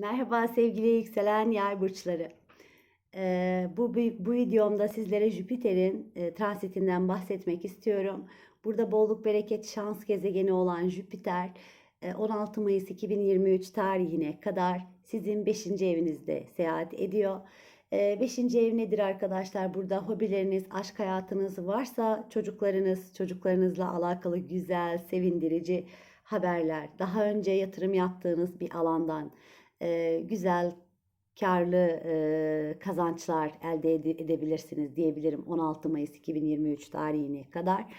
Merhaba sevgili yükselen yay burçları. Ee, bu, bu, videomda sizlere Jüpiter'in e, transitinden bahsetmek istiyorum. Burada bolluk, bereket, şans gezegeni olan Jüpiter e, 16 Mayıs 2023 tarihine kadar sizin 5. evinizde seyahat ediyor. 5. ev nedir arkadaşlar? Burada hobileriniz, aşk hayatınız varsa çocuklarınız, çocuklarınızla alakalı güzel, sevindirici haberler, daha önce yatırım yaptığınız bir alandan e, güzel, karlı e, kazançlar elde ede- edebilirsiniz diyebilirim 16 Mayıs 2023 tarihine kadar.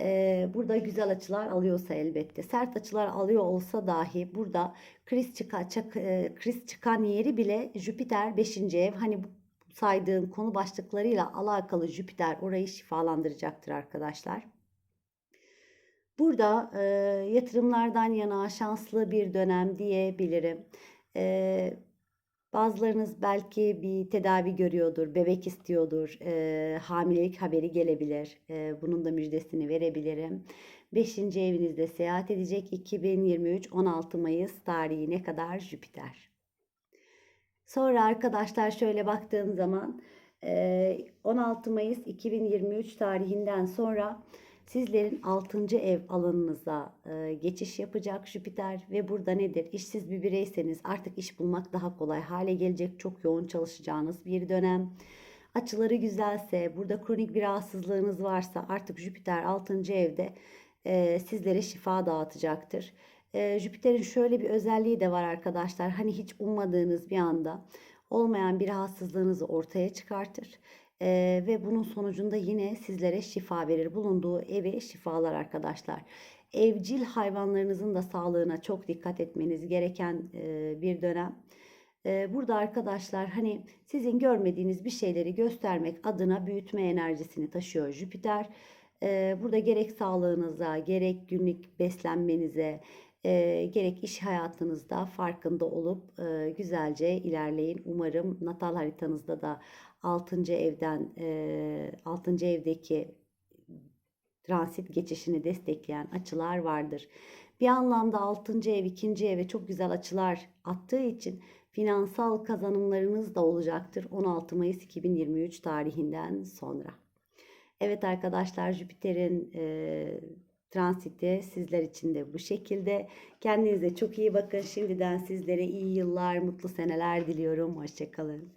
E, burada güzel açılar alıyorsa elbette. Sert açılar alıyor olsa dahi burada kriz, çıka, çak, e, kriz çıkan yeri bile Jüpiter 5. ev. Hani saydığım konu başlıklarıyla alakalı Jüpiter orayı şifalandıracaktır arkadaşlar. Burada e, yatırımlardan yana şanslı bir dönem diyebilirim. E, bazılarınız belki bir tedavi görüyordur, bebek istiyordur, e, hamilelik haberi gelebilir. E, bunun da müjdesini verebilirim. 5. evinizde seyahat edecek 2023 16 Mayıs tarihine kadar Jüpiter. Sonra arkadaşlar şöyle baktığım zaman e, 16 Mayıs 2023 tarihinden sonra sizlerin 6. ev alanınıza e, geçiş yapacak Jüpiter ve burada nedir? İşsiz bir bireyseniz artık iş bulmak daha kolay hale gelecek. Çok yoğun çalışacağınız bir dönem. Açıları güzelse, burada kronik bir rahatsızlığınız varsa artık Jüpiter 6. evde e, sizlere şifa dağıtacaktır. E, Jüpiter'in şöyle bir özelliği de var arkadaşlar. Hani hiç ummadığınız bir anda olmayan bir rahatsızlığınızı ortaya çıkartır. Ee, ve bunun sonucunda yine sizlere şifa verir. Bulunduğu evi şifalar arkadaşlar. Evcil hayvanlarınızın da sağlığına çok dikkat etmeniz gereken e, bir dönem. E, burada arkadaşlar hani sizin görmediğiniz bir şeyleri göstermek adına büyütme enerjisini taşıyor Jüpiter. Burada gerek sağlığınıza, gerek günlük beslenmenize, e, gerek iş hayatınızda farkında olup e, güzelce ilerleyin. Umarım natal haritanızda da 6. evden e, 6. evdeki transit geçişini destekleyen açılar vardır. Bir anlamda 6. ev 2. eve çok güzel açılar attığı için finansal kazanımlarınız da olacaktır 16 Mayıs 2023 tarihinden sonra. Evet arkadaşlar Jüpiter'in e, transiti sizler için de bu şekilde. Kendinize çok iyi bakın. Şimdiden sizlere iyi yıllar, mutlu seneler diliyorum. Hoşçakalın.